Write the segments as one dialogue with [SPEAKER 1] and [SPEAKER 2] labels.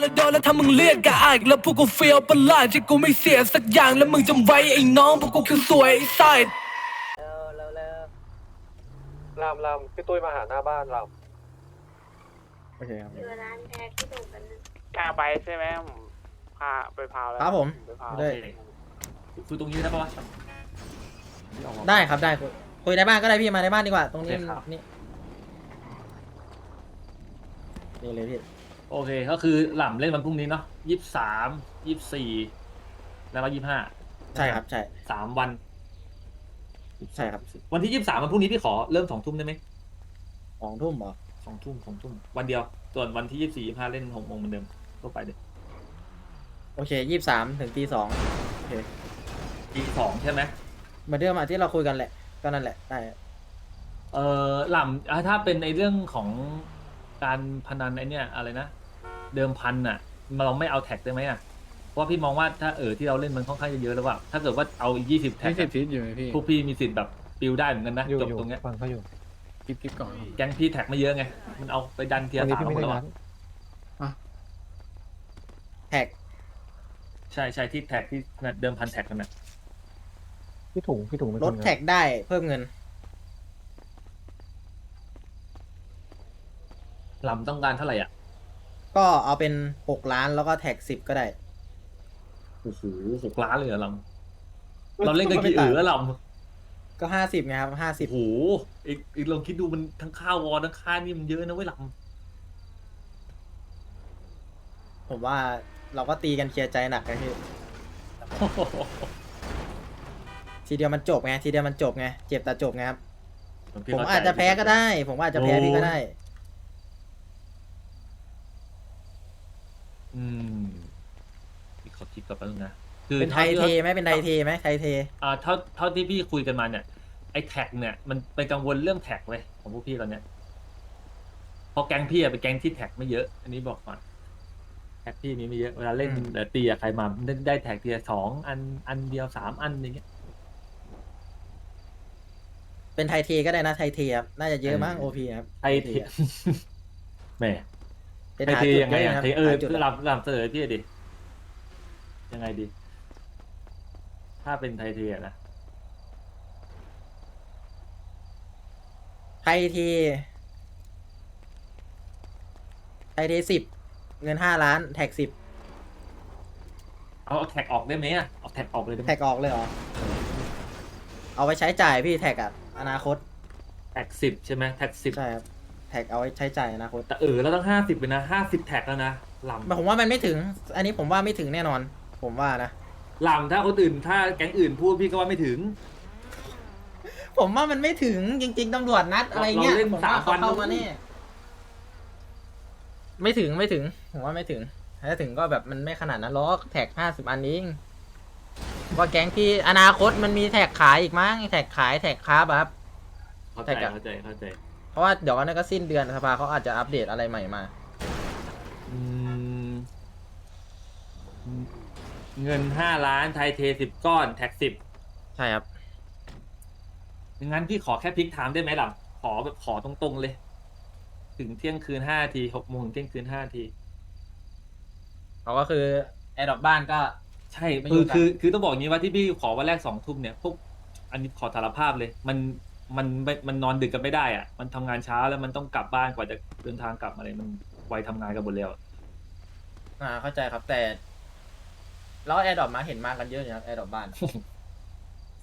[SPEAKER 1] แล้วโดนแล้วถ้ามึงเรียกกะอายแล้วพวกกูเฟียวประหลาดที่กูไม่เสียสักอย่างแล้วมึงจำไว้ไอ้น้องพวกกูคือสวยไอ้ไซด
[SPEAKER 2] ลามลามพี่ตุ้ยมาหาหน้าบ้านลาม
[SPEAKER 3] โอเคครับ
[SPEAKER 4] อยู่ร้านแพ็คที่ถูกัน
[SPEAKER 5] กล้าไปใช่ไหมผมพาไปพาวแล้ว
[SPEAKER 3] ครับผม
[SPEAKER 5] ไปพาว
[SPEAKER 3] ได้
[SPEAKER 6] คุยตรงนี้ได้ปะวะ
[SPEAKER 3] ได้ครับได้คุยคุยในบ้านก็ได้พี่มาในบ้านดีกว่า ตรงนี้
[SPEAKER 6] โอเคครับ
[SPEAKER 3] นี่นี่เลยพี่
[SPEAKER 6] โอเคก็คือหล่ำเล่นวันพรุ่งนี้เนาะยี่สามยี่สี่แล้วก็ยี่ห้า
[SPEAKER 3] ใช่ครับใช่
[SPEAKER 6] สามวัน
[SPEAKER 3] ใช่ครับ
[SPEAKER 6] วันที่ยี่สามวันพรุ่งนี้พี่ขอเริ่มสองทุ่มได้ไหม
[SPEAKER 3] สองทุ่มเหรอ
[SPEAKER 6] สองทุ่มสองทุ่มวันเดียว ส่วนวันที่ยี่สี่ยี่ห้าเล่นหกโมงเหมือนเดิมก็ไปเด็
[SPEAKER 3] โอเคยี่สามถึงตีสองโอเค
[SPEAKER 6] ทีสองใช่ไหม
[SPEAKER 3] เหมือนเดิมอะที่เราคุยกันแหละก็นั่นแหละได้
[SPEAKER 6] เออหล่ำอะถ้าเป็นในเรื่องของการพนันไอเนี่ยอะไรนะ เดิมพันอะเราไม่เอาแท็กได้ไหมอะเพราะว่าพี่มองว่าถ้าเออที่เราเล่นมันค่อนข้างจะเยอะแล้วว่าถ้าเกิดว่าเอายี่สิบแท็ก
[SPEAKER 7] ยี่สิบ
[SPEAKER 6] อะ
[SPEAKER 7] ทิศอยู่ไหมพี่
[SPEAKER 6] พวกพี่มีสิทธิ์แบบปิวได้เหมือนกันนะ
[SPEAKER 7] อยู่
[SPEAKER 6] จบ
[SPEAKER 7] อยู่
[SPEAKER 6] ตรงเนี้ย
[SPEAKER 7] ฟังเขาอยู่กิ๊บกิ๊บก่อน
[SPEAKER 6] แก๊งพี่แท็กไม่เยอะไงมันเอาไปดันเทีย
[SPEAKER 7] วัน
[SPEAKER 6] ร์
[SPEAKER 7] นี้
[SPEAKER 6] สาม
[SPEAKER 7] พี่
[SPEAKER 6] หม
[SPEAKER 7] ไม่
[SPEAKER 6] ด
[SPEAKER 7] ได้
[SPEAKER 6] แล้ว
[SPEAKER 7] นั
[SPEAKER 6] อะ
[SPEAKER 7] ด
[SPEAKER 3] แท็ก
[SPEAKER 6] ใช่ใช่ที่แท็กที่เดิมพันแท็กกันน่ะ
[SPEAKER 7] พี่ถุงพี่ถุงเป็น
[SPEAKER 3] ล
[SPEAKER 7] ค
[SPEAKER 3] ด
[SPEAKER 7] น
[SPEAKER 3] แท็กได้เพิ่มเงิน
[SPEAKER 6] ลำต้องการเท่าไหร่อะ
[SPEAKER 3] ก็เอาเป็นหกล้านแล้วก็แท็กสิบก็ได้
[SPEAKER 6] โอ้โหหกล้านเลยเหรอลำเราเล่นกันกี่เอือลำ
[SPEAKER 3] ก็ห้าสิบไงครับห้าสิ
[SPEAKER 6] โอ้
[SPEAKER 3] บ
[SPEAKER 6] โหอีกอีกลองคิดดูมันทั้งค่าวอลทั้งค่านี่มันเยอะนะเว้ยล
[SPEAKER 3] ผมว่าเราก็ตีกันเคลียร์ใจหนักนะพี่ำทีเดียวมันจบไงทีเดียวมันจบไงเจ็บแต่จบไงครับ
[SPEAKER 6] พี่
[SPEAKER 3] ผม
[SPEAKER 6] เข้ใจ
[SPEAKER 3] อาจจะแพ้ก็ได้ ผมอาจจะแพ้พี่ก็ได้
[SPEAKER 6] อืมพี่ขอคิดก่อนแป๊บนึงนะ คือ
[SPEAKER 3] เป็นไทยเทไหมเป็นไทยเทไหมไทยเท
[SPEAKER 6] อ่าเท่าเท่าที่พี่คุยกันมาเนี่ยไอ้แท็กเนี่ยมันเป็นกังวลเรื่องแท็กเลยของพวกพี่ตอนเนี้ยเพราะแก๊งพี่อะเป็นแก๊งที่แท็กไม่เยอะ อันนี้บอกก่อนแท็กพี่นี้ไม่เยอะเวลาเล่น
[SPEAKER 3] อืม
[SPEAKER 6] แต่ตีอะใครมาได้ได้แท็กเทียสองอันอันเดียวสามอันอย่างเงี้ย
[SPEAKER 3] เป็นไทยเทก็ได้นะไทยเทครับน่าจะเยอะมั้ง
[SPEAKER 6] เอ
[SPEAKER 3] โอ
[SPEAKER 6] อ
[SPEAKER 3] พีครับ
[SPEAKER 6] ไทยเทแหม
[SPEAKER 3] เป็น
[SPEAKER 6] ไทย
[SPEAKER 3] หา
[SPEAKER 6] เท
[SPEAKER 3] จุด
[SPEAKER 6] ยังไง
[SPEAKER 3] เยอะ
[SPEAKER 6] อะ
[SPEAKER 3] นะครับ
[SPEAKER 6] ไทยเออ
[SPEAKER 3] หาจุด
[SPEAKER 6] ลำลำเสนอพี่ดิยังไงดี ถ้าเป็นไทยเทอะนะ
[SPEAKER 3] ไทยเทไทยเทสิบ เงินห้าล้าน แท็กสิบ
[SPEAKER 6] เอาเอาแท็กออกได้ไหมอะเอาแท็กออกเลยได้ไหม
[SPEAKER 3] แท็กออกเลยเหรอ เอาไว้ใช้จ่ายพี่แท็กอะอนาคต
[SPEAKER 6] แท็กสิบใช่ไหมแท็กสิบ
[SPEAKER 3] ใช่ครับ แท็กเอาไว้ใช้จ่ายอนาคต
[SPEAKER 6] แต่เออเราต้องห้าสิบไปนะห้าสิบแท็กแล้วนะลำ
[SPEAKER 3] ผมว่ามันไม่ถึง อันนี้ผมว่าไม่ถึงแน่นอน ผมว่านะ
[SPEAKER 6] ลำถ้าคนอื่น ถ้าแก๊งอื่นพูดพี่ก็ว่าไม่ถึง
[SPEAKER 3] ผมว่ามันไม่ถึงจริง ๆตำรวจนัดอะไรเงี้ย
[SPEAKER 6] เราเล่น
[SPEAKER 3] ผมว่า
[SPEAKER 6] สาม
[SPEAKER 3] เขา
[SPEAKER 6] วัน
[SPEAKER 3] เข้ามา
[SPEAKER 6] นะ
[SPEAKER 3] แน่ไม่ถึงไม่ถึง ผมว่าไม่ถึง ถ้าถึงก็แบบมันไม่ขนาดนั้นหรอกแท็กห้าสิบอันเองว่าแก๊งที่อนาคตมันมีแท็กขายอีกมั้งแท็กขายแท็กค้าบอะครับ
[SPEAKER 6] เข้าใจ
[SPEAKER 3] แท็กอะ
[SPEAKER 6] เข้าใจเข้าใจ
[SPEAKER 3] เพราะว่าเดี๋ยววันนั้นก็สิ้นเดือนสภาเขาอาจจะอัปเดตอะไรใหม่มา
[SPEAKER 6] อืม เงินห้าล้านไทยเทสิบก้อนแท็กสิบ
[SPEAKER 3] ใช่ครับ
[SPEAKER 6] งั้นพี่ขอแค่พลิกไทม์ได้ไหมล่ะขอแบบขอตรงๆเลย ถึงเที่ยงคืนห้าทีหกโมงถึงเที่ยงคืนห้าที
[SPEAKER 3] เขาก็คือแอร์ดอกบ้านก็
[SPEAKER 6] ใช่
[SPEAKER 3] ไม่
[SPEAKER 6] คือ
[SPEAKER 3] ยุ่งกัน
[SPEAKER 6] คือคือต้องบอกอย่างนี้ว่าที่พี่ขอวันแรกสองทุ่มเนี่ยพวกอันนี้ขอสารภาพเลย มันมันมันมันนอนดึกกันไม่ได้อะ มันทำงานเช้าแล้วมันต้องกลับบ้านกว่าจะเดินทางกลับอะไรมันวัยทำงานกันหมดแล้วอะ
[SPEAKER 3] อ่าเข้าใจครับแต่ แล้วแอร์ดอกมาเห็นมากันเยอะอยู่ครับแอร์ดอกบ้าน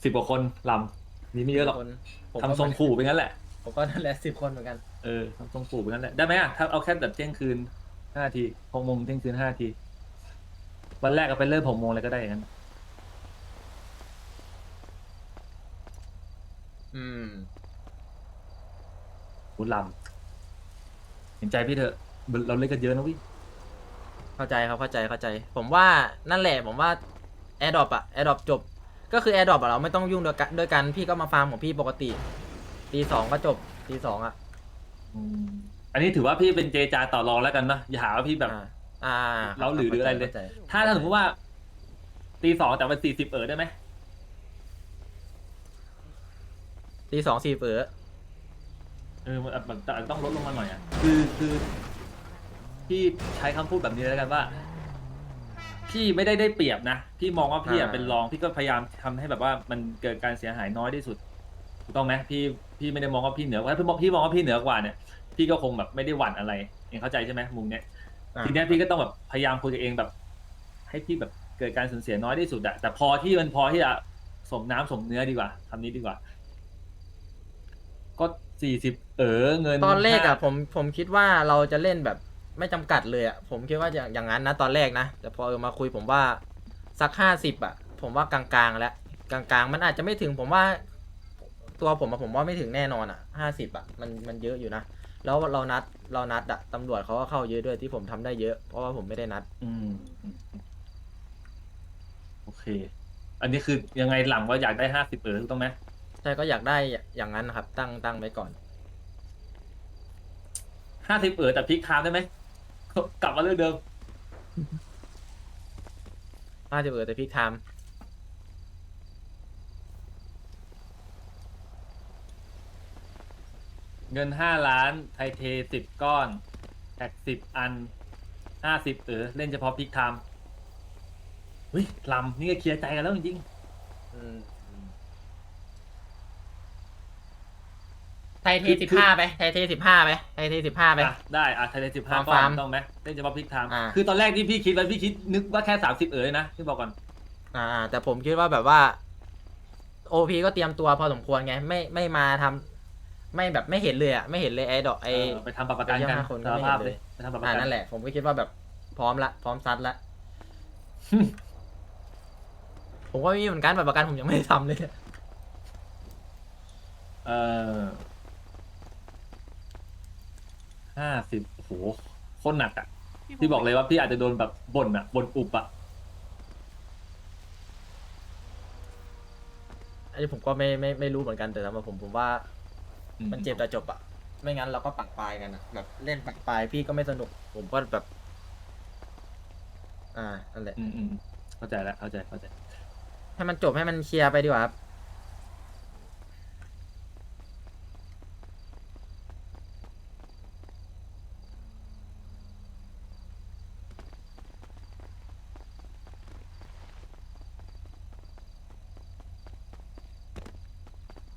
[SPEAKER 6] สิบกว่าคนลำมีไม่เยอะหรอก
[SPEAKER 3] คนผม
[SPEAKER 6] ทำทรงขู่ไปงั้นแหละ
[SPEAKER 3] ผมก็นั่นแหละสิบคนเหมือนกัน
[SPEAKER 6] เออทำทรงขู่ไปงั้นแหละ ได้ไหมอะ ถ้าเอาแค่แบบเที่ยงคืนห้าทีหกโมงเที่ยงคืนห้าที วันแรกก็ไปเริ่มหกโมงเลยก็ได้อย่างนั้น
[SPEAKER 3] อืม
[SPEAKER 6] คุลำเห็นใจพี่เถอะ เราเล่นกันเยอะนะวิ
[SPEAKER 3] เข้าใจครับเข้าใจเข้าใจ ผมว่านั่นแหละผมว่าแอร์ดรอปอะแอร์ดรอปจบ ก็คือแอร์ดรอปเราไม่ต้องยุ่งด้วยกันด้วยกันพี่ก็มาฟาร์มของพี่ปกติตีสองก็จบตีสองอะ
[SPEAKER 6] อืมอันนี้ถือว่าพี่เป็นเจจาต่อรองแล้วกันเนอะอย่าหาว่าพี่แบบ
[SPEAKER 3] อ่าอ่า
[SPEAKER 6] เราหรือหรืออะไรเลย
[SPEAKER 3] ข้าใจ
[SPEAKER 6] ถ้าถ้าสมมติว่าตีสองแต่วันสี่สิบเออได้ไหม
[SPEAKER 3] ตีสองสี่เฟือ
[SPEAKER 6] เออมันมันแต่ต้องลดลงมาหน่อยอะคือคือ พี่ใช้คำพูดแบบนี้แล้วกันว่า พี่ไม่ได้ได้เปรียบนะพี่มองว่าพี่อะ
[SPEAKER 3] อ่า
[SPEAKER 6] เป็นรองพี่ก็พยายามทำให้แบบว่ามันเกิดการเสียหายน้อยที่สุดถูกต้องไหมพี่พี่ไม่ได้มองว่าพี่เหนือกว่าถ้าพี่มองพี่มองว่าพี่เหนือกว่าเนี่ย พี่ก็คงแบบไม่ได้หวั่นอะไรเองเข้าใจใช่ไหมมุมเนี้ย
[SPEAKER 3] อะ
[SPEAKER 6] ทีเนี้ยพี่ก็ต้องแบบพยายามคุยกับเองแบบ ให้พี่แบบเกิดการสูญเสียน้อยที่สุดอะแต่พอที่มันพอที่จะสมน้ำสมเนื้อดีกว่าคำนี้ดีกว่า ก็สี่สิบเออเงิน
[SPEAKER 3] ตอนแรกอะ
[SPEAKER 6] ห้า
[SPEAKER 3] ผมผมคิดว่าเราจะเล่นแบบ ไม่จำกัดเลยอะผมคิดว่าอย่างอย่างนั้นนะตอนแรกนะ แต่พอเออมาคุยผมว่าสักห้าสิบอะผมว่ากลางๆแล้วกลางๆ มันอาจจะไม่ถึงผมว่า ตัวผมอะผมว่าไม่ถึงแน่นอนอะห้าสิบอะมันมันเยอะอยู่นะ แล้วเรานัดเรานัดอะตำรวจเขาก็เข้าเยอะด้วยที่ผมทำได้เยอะเพราะว่าผมไม่ได้นัด
[SPEAKER 6] อืมอืมอืมโอเค อันนี้คือยังไงหลังว่าอยากได้ห้าสิบเออถูกต้องไหม
[SPEAKER 3] ใช่ก็อยากได้อย่างนั้นนะครับ ตั้งตั้งไว้ก่อน
[SPEAKER 6] ห้าสิบเออแต่พลิกไทม์ได้ไหม กลับมาเรื่องเดิม
[SPEAKER 3] น่าจะเออแต่พี่ไทม์
[SPEAKER 6] เงินห้าล้าน ไทยเทสิบก้อนแท็กสิบอันห้าสิบเออเล่นเฉพาะพลิกไทม์เฮ้ยลำนี่ก็เคลียร์ใจกันแล้วจริง
[SPEAKER 3] อืม ไทยเทสิบห้าไปไทยเทสิบห้าไปไทยเทสิบห้า
[SPEAKER 6] ๆ
[SPEAKER 3] ไป
[SPEAKER 6] อะได้อะไทยเทสิบห้า
[SPEAKER 3] ฟาร์ม
[SPEAKER 6] ก้อน
[SPEAKER 3] ฟาร์ม
[SPEAKER 6] ถูกต้องไหมเล่นเฉพาะพลิกไทม์
[SPEAKER 3] อ่า
[SPEAKER 6] คือตอนแรกที่พี่คิดไว้พี่คิดนึกว่าแค่สามสิบเออนะพี่บอกก่อน
[SPEAKER 3] อ่า แต่ผมคิดว่าแบบว่าโอพีก็เตรียมตัวพอสมควรไง ไม่ไม่มาทำไม่แบบไม่เห็นเลยอะไม่เห็นเลยไอ้ดอกไอ้
[SPEAKER 6] เออไปทำบัตรประกัน
[SPEAKER 3] ไอ้เหี้ย
[SPEAKER 6] กัน
[SPEAKER 3] ห้าคนก็
[SPEAKER 6] สาร
[SPEAKER 3] ไม่
[SPEAKER 6] ภาพ
[SPEAKER 3] เห็น
[SPEAKER 6] เล
[SPEAKER 3] เลย ย
[SPEAKER 6] ไปทำบัตรประ
[SPEAKER 3] อ่า
[SPEAKER 6] กัน
[SPEAKER 3] นั่นแหละ ผมก็คิดว่าแบบพร้อมละพร้อมซัดละ ผมก็ไม่มีเหมือนกันแบบประกันผมยังไม่ได้ทำเลย
[SPEAKER 6] เออ ห้าสิบโอ้โหโคตรหนักอะ พี่บอกเลยว่าพี่อาจจะโดนแบบบ่นอะบ่นอุบอะ
[SPEAKER 3] อันนี้ผมก็ไม่ไม่ไม่รู้เหมือนกันแต่สำหรับผมผมว่า
[SPEAKER 6] อื
[SPEAKER 3] มันเจ็บแต่จบอะไม่งั้นเราก็ปักปลายกันอะแบบเล่นปักปลายพี่ก็ไม่สนุก ผมก็แบบ อ่านั่นแหละ
[SPEAKER 6] อืมอืมเข้าใจแล้วเข้าใจเข้าใจ
[SPEAKER 3] ให้มันจบให้มันเคลียร์ไปดีกว่าครับ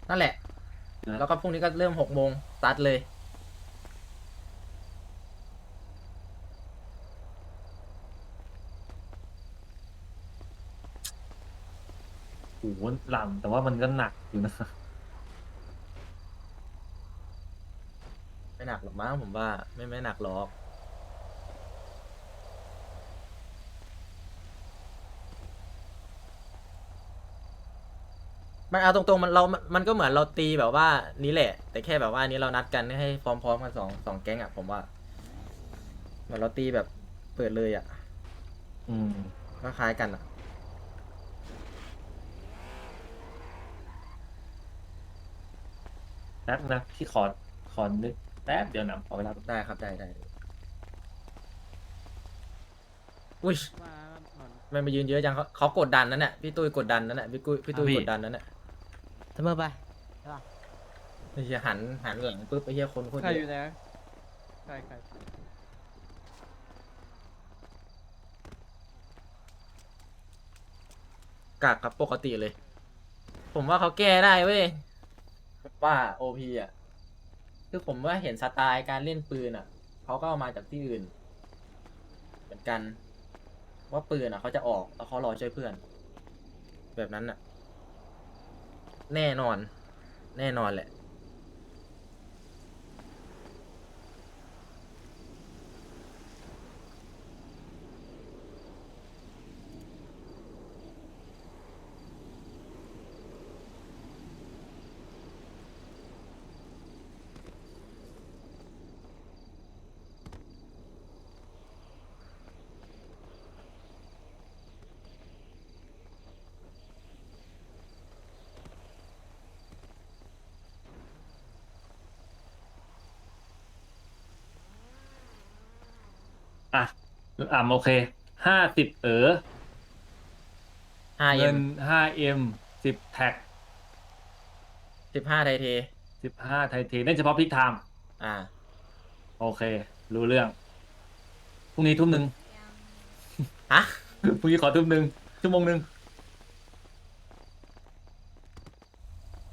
[SPEAKER 3] นั่นแหละแล้วก็พรุ่งนี้ก็เริ่มหกโมงสตาร์ทเลย
[SPEAKER 6] โอ้โหหลังแต่ว่ามันก็หนักอยู่นะ
[SPEAKER 3] ไม่หนักหรอกมั้งผมว่าไม่ไม่หนักหรอก มันเอาตรงๆมันเรา มันก็เหมือนเราตีแบบว่านี้แหละ แต่แค่แบบว่าอันนี้เรานัดกันให้พร้อมๆกันสองสองแก๊งอะผมว่า เหมือนเราตีแบบเปิดเลยอะ
[SPEAKER 6] อืม
[SPEAKER 3] ก็คล้ายกันอะ
[SPEAKER 6] แป๊บนะพี่ขอขอนึกแป๊บเดียวนะขอเวลา
[SPEAKER 3] ได้ครับได้ได้อุ้ย ไม่มายืนเยอะจังเขาเขากดดันนั่นแหละพี่ตุ้ยกดดันนั่นแหละพี่กุ้ยพี่ตุ้ยกดดันนั่นแหละ
[SPEAKER 4] เสมอไป
[SPEAKER 3] ไอ้เหี้ยหันหันหลังปุ๊บไอ้เหี้ยคนโคตร
[SPEAKER 4] ใคร
[SPEAKER 3] เย
[SPEAKER 4] อยู่
[SPEAKER 3] อะ
[SPEAKER 4] ไหนใครใคร
[SPEAKER 3] กากครับปกติเลย ผมว่าเขาแก้ได้เว้ยว่าโอพีอะ คือผมว่าเห็นสไตล์การเล่นปืนอะ เขาก็เอามาจากที่อื่น เหมือนกัน ว่าปืนอะเขาจะออกแล้วเขารอช่วยเพื่อน แบบนั้นอะ แน่นอน แน่นอนแหละ
[SPEAKER 6] อะอะโอเคห้าสิบเออ
[SPEAKER 3] ห้าเอ็
[SPEAKER 6] เงิ
[SPEAKER 3] ม
[SPEAKER 6] นห้าเอ็มสิบแท็ก
[SPEAKER 3] สิบห้าไทยเท
[SPEAKER 6] สิบห้าไทยเทเล่นเฉพาะพลิกไทม์
[SPEAKER 3] อ่า
[SPEAKER 6] โอเค รู้เรื่องรุ่งนี้ทุ่มหนึ่ง
[SPEAKER 3] ฮะ
[SPEAKER 6] พรุ่งนี้ขอทุ่มหนึ่งชั่วโมงหนึ่ง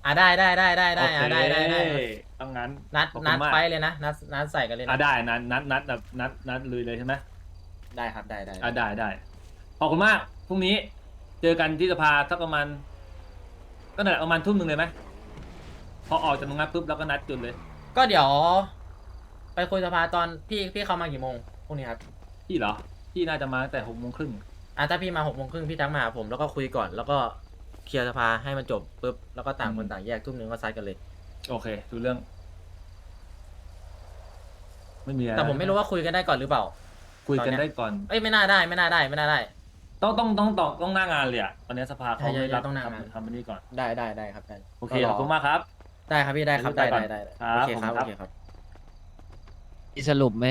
[SPEAKER 3] อะได้ได้ได้ได้ได้
[SPEAKER 6] โอเค
[SPEAKER 3] อะได้ได้ได้
[SPEAKER 6] ต้องงั้น
[SPEAKER 3] นัด
[SPEAKER 6] ขอบคุณ
[SPEAKER 3] นัด
[SPEAKER 6] มาก
[SPEAKER 3] ไปเลยนะนัดนัดใส่กันเลย
[SPEAKER 6] อะ
[SPEAKER 3] นะ
[SPEAKER 6] ได้นัดนัดนัดแบบนัดนัดลุยเลยใช่ไหม
[SPEAKER 3] ได้ครับได้ได้
[SPEAKER 6] อะได้ได้ขอบคุณมากพรุ่งนี้ เจอกันที่สภาสักประมาณก็นั่นแหละประมาณทุ่มหนึ่งเลยไหมพอออกจากตรงนั้นปุ๊บแล้วก็นัดจุดเลย
[SPEAKER 3] ก็เดี๋ยว ไปคุยสภาตอนพี่พี่เข้ามากี่โมงพรุ่งนี้ครับ
[SPEAKER 6] พี่เหรอพี่น่าจะมาตั้งแต่หกโมงครึ่ง
[SPEAKER 3] อะถ้าพี่มาหกโมงครึ่งพี่ทักมาหาผมแล้วก็คุยก่อนแล้วก็เคลียร์สภาให้มันจบปุ๊บแล้วก็ต่างคนต่างแยกทุ่มหนึ่งก็ซัดกันเลย
[SPEAKER 6] โอเคดูเรื่อง ไม่มีอะไร
[SPEAKER 3] แต่ผมไม่รู้ว่าคุยกันได้ก่อนหรือเปล่า
[SPEAKER 6] คุยกัน
[SPEAKER 3] ตอนเนี้ย
[SPEAKER 6] ได้ก่อน
[SPEAKER 3] เอ้ยไม่น่าได้ไม่น่าได้ไม่น่าได้
[SPEAKER 6] ต้องต้องต้องต้องต้องหน้างานเลยอะตอนนี้สภาเขา
[SPEAKER 3] ใช่ใช่
[SPEAKER 6] ไม่รับ
[SPEAKER 3] ต้องหน้างาน
[SPEAKER 6] ทำทำอันนี้ก่อน
[SPEAKER 3] ได้ได้ได้ครับได้
[SPEAKER 6] โอเค
[SPEAKER 3] ก็ร
[SPEAKER 6] ขอบคุณมากครับ
[SPEAKER 3] ได้ครับพี่ได้ครับ
[SPEAKER 6] เดี๋
[SPEAKER 3] ได้
[SPEAKER 6] ยว
[SPEAKER 3] ได้
[SPEAKER 6] ไปก่อน
[SPEAKER 3] ได้
[SPEAKER 6] ครับ
[SPEAKER 3] โอเคครับ
[SPEAKER 6] ผมครับ
[SPEAKER 3] โอเคครับ
[SPEAKER 4] มีสรุปไหม